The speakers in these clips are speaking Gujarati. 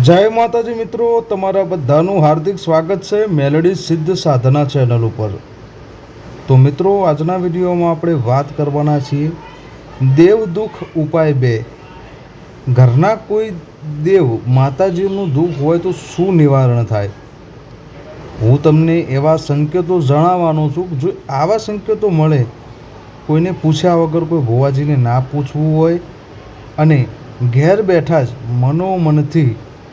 જય માતાજી મિત્રો, તમારા બધાનું હાર્દિક સ્વાગત છે મેલડી સિદ્ધ સાધના ચેનલ ઉપર. તો મિત્રો, આજના વિડીયોમાં આપણે વાત કરવાના છીએ દેવ દુઃખ ઉપાય બે. ઘરના કોઈ દેવ માતાજીનું દુઃખ હોય તો શું નિવારણ થાય? હું તમને એવા સંકેતો જણાવવાનો છું જો આવા સંકેતો મળે, કોઈને પૂછ્યા વગર કોઈ ભુવાજીને ના પૂછવું હોય અને ઘેર બેઠા જ મનોમનથી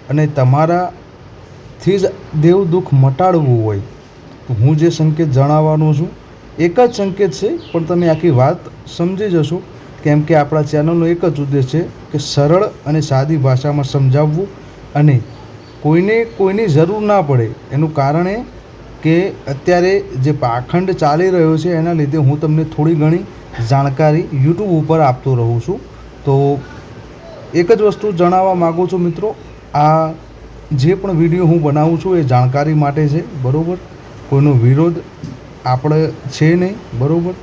અને તમારાથી જ દેવ દુઃખ મટાડવું હોય, તો હું જે સંકેત જણાવવાનો છું, એક જ સંકેત છે, પણ તમે આખી વાત સમજી જશો, કેમ કે આપણા ચેનલનો એક જ ઉદ્દેશ છે કે સરળ અને સાદી ભાષામાં સમજાવવું અને કોઈને કોઈની જરૂર ના પડે, એનું કારણ એ કે અત્યારે જે પાખંડ ચાલી રહ્યો છે, એના લીધે હું તમને થોડી ઘણી જાણકારી યુટ્યુબ ઉપર આપતો રહું છું. તો એક જ વસ્તુ જણાવવા માગું છું મિત્રો આ જે પણ વીડિયો હું બનાવું છું એ જાણકારી માટે છે, બરાબર? કોઈનો વિરોધ આપણે છે નહીં, બરાબર?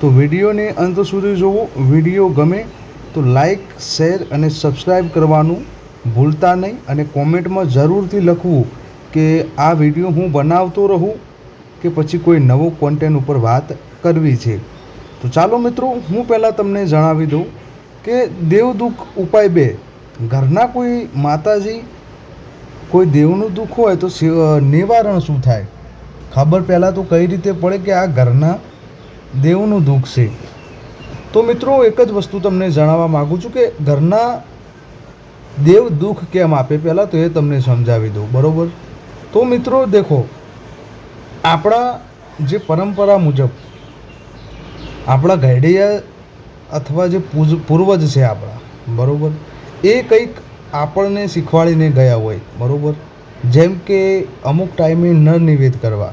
તો વિડીયોને અંત સુધી જોવો. વીડિયો ગમે તો લાઈક, શેર અને સબસ્ક્રાઈબ કરવાનું ભૂલતા નહીં અને કોમેન્ટમાં જરૂરથી લખવું કે આ વીડિયો હું બનાવતો રહું કે પછી કોઈ નવો કોન્ટેન્ટ ઉપર વાત કરવી છે. તો ચાલો મિત્રો, હું પહેલાં તમને જણાવી દઉં કે દેવદુઃખ ઉપાય બે. ઘરના કોઈ માતાજી કોઈ દેવનું દુઃખ હોય તો નિવારણ શું થાય? ખબર પહેલાં તો કઈ રીતે પડે કે આ ઘરના દેવનું દુઃખ છે? તો મિત્રો, એક જ વસ્તુ તમને જણાવવા માગું છું કે ઘરના દેવ દુઃખ કેમ આપે? પહેલાં તો એ તમને સમજાવી દઉં, બરાબર? તો મિત્રો, દેખો, આપણા જે પરંપરા મુજબ, આપણા ઘરડિયા અથવા જે પૂર્વજ છે આપણા, બરાબર? એ કંઈક આપણને શીખવાડીને ગયા હોય, બરાબર? જેમ કે અમુક ટાઈમે નર નિવેદ કરવા,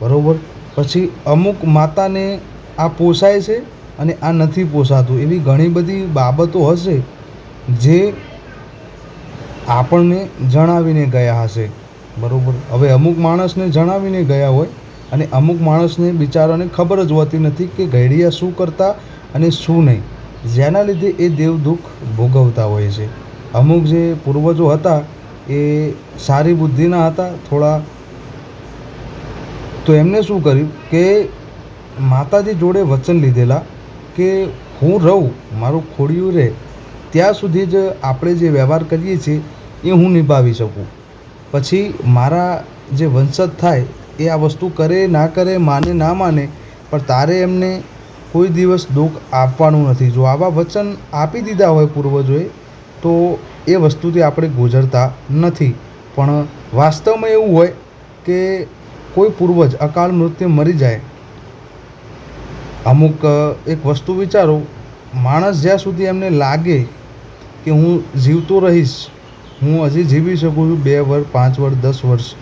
બરાબર? પછી અમુક માતાને આ પોસાય છે અને આ નથી પોસાતું. એવી ઘણી બધી બાબતો હશે જે આપણને જણાવીને ગયા હશે, બરાબર? હવે અમુક માણસને જણાવીને ગયા હોય અને અમુક માણસને બિચારાને ખબર જ હોતી નથી કે ઘડિયા શું કરતા અને શું નહીં. જેના લીધે એ દેવ દુઃખ ભોગવતા હોય છે. અમુક જે પૂર્વજો હતા, એ સારી બુદ્ધિના હતા, થોડા તો એમને શું કર્યું કે માતાજી જોડે વચન લીધેલા કે હું રહું, મારું ખોડિયું રહે. ત્યાં સુધી જ આપણે જે વ્યવહાર કરીએ છીએ, એ હું નિભાવી શકું. પછી મારા જે વંશજ થાય, એ આ વસ્તુ કરે, ના કરે, માને, ના માને, પણ તારે એમને કોઈ દિવસ દુઃખ આપવાનું નથી. જો આવા વચન આપી દીધા હોય પૂર્વજોએ, તો એ વસ્તુથી આપણે ગુજરતા નથી. પણ વાસ્તવમાં એવું હોય કે કોઈ પૂર્વજ અકાળ મૃત્યુ મરી જાય. અમુક એક વસ્તુ વિચારો, માણસ જ્યાં સુધી એમને લાગે કે હું જીવતો રહીશ, હું હજી જીવી શકું છું બે વર્ષ પાંચ વર્ષ દસ વર્ષ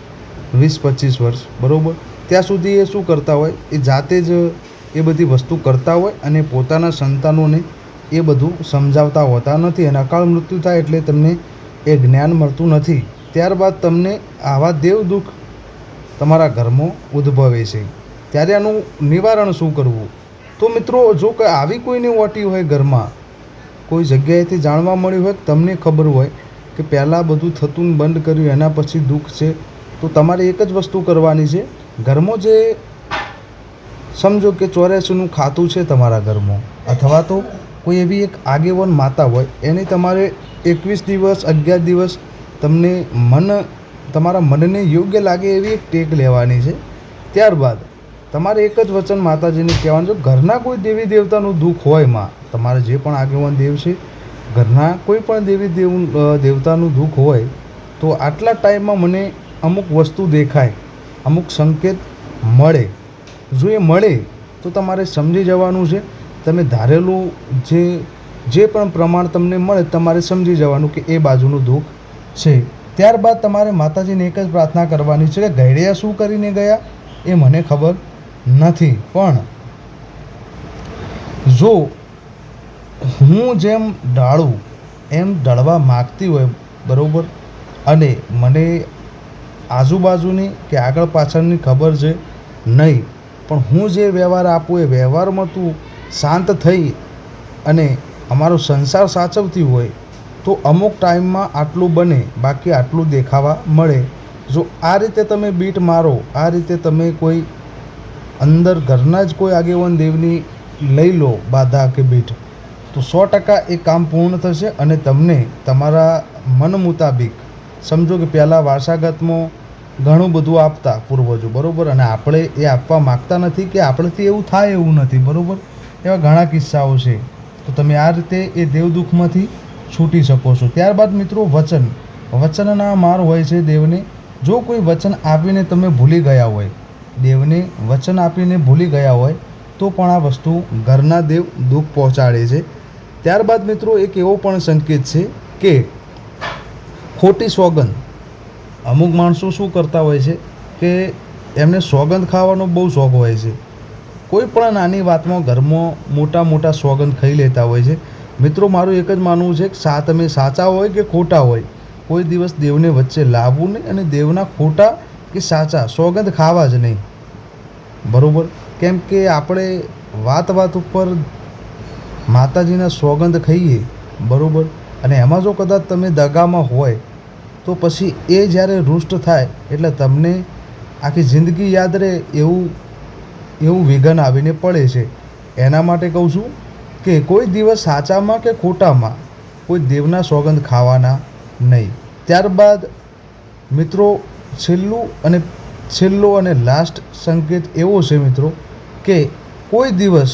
વીસ, પચીસ વર્ષ બરાબર? ત્યાં સુધી એ શું કરતા હોય? એ જાતે જ એ બધી વસ્તુ કરતા હોય અને પોતાના સંતાનોને એ બધું સમજાવતા હોતા નથી અને અકાળ મૃત્યુ થાય એટલે તમને એ જ્ઞાન મળતું નથી. ત્યારબાદ તમને આવા દેવ દુઃખ તમારા ઘરમાં ઉદ્ભવે છે. ત્યારે આનું નિવારણ શું કરવું? તો મિત્રો, જો કે આવી કોઈને ઓટી હોય ઘરમાં, કોઈ જગ્યાએથી જાણવા મળ્યું હોય તમને ખબર હોય કે પહેલાં બધું થતું બંધ કર્યું, એના પછી દુઃખ છે, તો તમારે એક જ વસ્તુ કરવાની છે. ઘરમાં જે સમજો કે ચોર્યાસીનું ખાતું છે તમારા ઘરમાં. અથવા તો કોઈ એવી એક આગેવાન માતા હોય, એને તમારે એકવીસ દિવસ, અગિયાર દિવસ તમને મન, તમારા મનને યોગ્ય લાગે એવી એક ટેક લેવાની છે. ત્યારબાદ, તમારે એક જ વચન માતાજીને કહેવાનું છે, ઘરના કોઈ દેવી દેવતાનું દુઃખ હોયમાં. તમારે જે પણ આગેવાન દેવ છે, ઘરના કોઈ પણ દેવી દેવ દેવતાનું દુઃખ હોય, તો આટલા ટાઈમમાં મને અમુક વસ્તુ દેખાય, અમુક સંકેત મળે. જો એ મળે, તો તમારે સમજી જવાનું છે. તમે ધારેલું જે જે પણ પ્રમાણ તમને મળે, તમારે સમજી જવાનું કે એ બાજુનું દુઃખ છે. ત્યારબાદ તમારે માતાજીને એક જ પ્રાર્થના કરવાની છે કે ગૈડિયા શું કરીને ગયા? એ મને ખબર નથી. પણ જો હું જેમ ઢાળું એમ ઢળવા માગતી હોય, બરાબર? અને મને આજુબાજુની કે આગળ પાછળની ખબર છે, નહીં પણ હું જે વ્યવહાર આપું એ વ્યવહારમાં તું શાંત થઈ અને અમારો સંસાર સાચવતી હોય તો અમુક ટાઈમમાં આટલું બને, બાકી આટલું દેખાવા મળે. જો આ રીતે તમે બીટ મારો, આ રીતે તમે કોઈ અંદર ઘરના જ કોઈ આગેવાન દેવની લઈ લો બાધા કે બીટ, તો સો ટકા એ કામ પૂર્ણ થશે અને તમને તમારા મન મુતાબિક, સમજો કે પહેલાં વારસાગતમાં ઘણું બધું આપતા પૂર્વજો, બરાબર? અને આપણે એ આપવા માગતા નથી કે આપણેથી એવું થાય એવું નથી, બરાબર? એવા ઘણા કિસ્સાઓ છે. તો તમે આ રીતે એ દેવ દુઃખમાંથી છૂટી શકો છો. ત્યારબાદ મિત્રો વચન. વચનના માર હોય છે દેવને. જો કોઈ વચન આપીને તમે ભૂલી ગયા હોય, દેવને વચન આપીને ભૂલી ગયા હોય, તો પણ આ વસ્તુ ઘરના દેવ દુઃખ પહોંચાડે છે. ત્યારબાદ મિત્રો એક એવો પણ સંકેત છે કે ખોટી સોગંદ અમુક માણસો શું કરતા હોય છે કે એમને સોગંદ ખાવાનો બહુ શોખ હોય છે. કોઈ પણ નાની વાતમાં ઘરમાં મોટા મોટા સોગંદ ખાઈ લેતા હોય છે. મિત્રો, મારું એક જ માનવું છે કે સા તમે સાચા હોય કે ખોટા હોય. કોઈ દિવસ દેવને વચ્ચે લાવવું નહીં અને દેવના ખોટા કે સાચા સોગંદ ખાવા જ નહીં. બરાબર? કેમ કે આપણે વાત વાત ઉપર માતાજીના સોગંદ ખાઈએ. બરાબર? અને એમાં જો કદાચ તમે દગામાં હોય તો પછી એ જ્યારે રૂષ્ટ થાય, એટલે તમને આખી જિંદગી યાદ રહે એવું એવું વિઘન આવીને પડે છે. એના માટે કહું છું કે કોઈ દિવસ સાચામાં કે ખોટામાં કોઈ દેવના સોગંદ ખાવાના નહીં. ત્યારબાદ મિત્રો, છેલ્લું અને છેલ્લો અને લાસ્ટ સંકેત એવો છે મિત્રો કે કોઈ દિવસ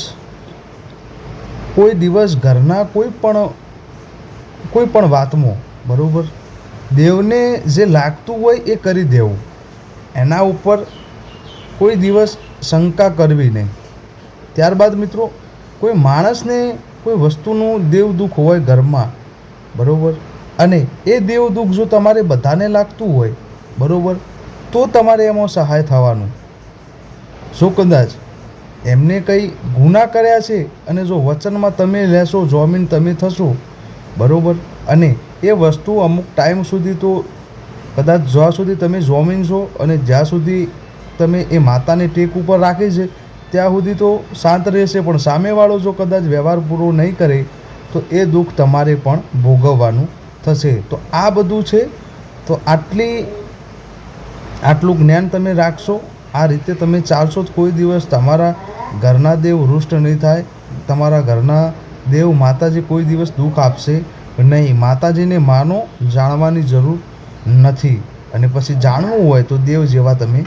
કોઈ દિવસ ઘરના કોઈ પણ કોઈ પણ વાતમાં, બરાબર? દેવને જે લાગતું હોય એ કરી દેવું. એના ઉપર કોઈ દિવસ શંકા કરવી નહીં. ત્યારબાદ મિત્રો, કોઈ માણસને કોઈ વસ્તુનું દેવ દુઃખ હોય ઘરમાં, બરાબર? અને એ દેવ દુઃખ જો તમારે બધાને લાગતું હોય, બરાબર? તો તમારે એમાં સહાય થવાનું. જો કદાચ? એમને કંઈ ગુના કર્યા છે અને જો વચનમાં તમે લેશો, જોમીન તમે થશો, બરાબર? અને એ વસ્તુ અમુક ટાઈમ સુધી તો કદાચ જ્યાં સુધી તમે જોમીન છો અને જ્યાં સુધી તમે એ માતાને ટેક ઉપર રાખે છે, ત્યાં સુધી તો શાંત રહેશે. પણ સામેવાળો જો કદાચ વ્યવહાર પૂરો નહીં કરે, તો એ દુઃખ તમારે પણ ભોગવવાનું થશે. તો આ બધું છે, તો આટલી, આટલું જ્ઞાન તમે રાખશો, આ રીતે તમે ચાલશો તો કોઈ દિવસ. તમારા ઘરના દેવ રૂષ્ટ નહીં થાય, તમારા ઘરના દેવ માતાજી કોઈ દિવસ દુઃખ આપશે. નહીં, માતાજીને માનો, જાણવાની જરૂર નથી. અને પછી જાણવું હોય તો દેવ જેવા તમે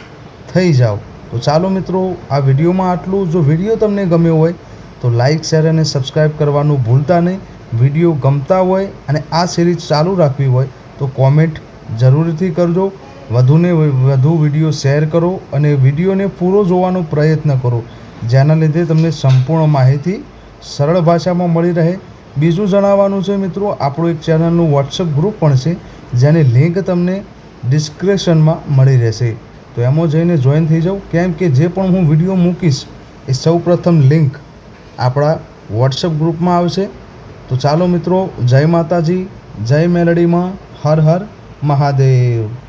થઈ જાઓ. તો ચાલો મિત્રો, આ વિડીયોમાં આટલું. જો વીડિયો તમને ગમ્યો હોય, તો લાઈક, શેર અને સબસ્ક્રાઈબ કરવાનું ભૂલતા નહીં. વીડિયો ગમતા હોય અને આ સિરીઝ ચાલુ રાખવી હોય, તો કોમેન્ટ જરૂરથી કરજો. વધુને વધુ વીડિયો શેર કરો અને વિડીયોને પૂરો જોવાનો પ્રયત્ન કરો, જેના લીધે તમને સંપૂર્ણ માહિતી સરળ ભાષામાં મળી રહે. બીજું જણાવવાનું છે મિત્રો, આપણું એક ચેનલનું વોટ્સઅપ ગ્રુપ પણ છે, જેની લિંક તમને ડિસ્ક્રિપ્શનમાં મળી રહેશે. તો એમાં જઈને જોઈન થઈ જાઓ. કેમ કે જે પણ હું વીડિયો મૂકીશ, એ સૌ પ્રથમ લિંક આપણા વોટ્સઅપ ગ્રુપમાં આવશે. તો ચાલો મિત્રો, જય માતાજી, જય મેલડીમાં, હર હર મહાદેવ.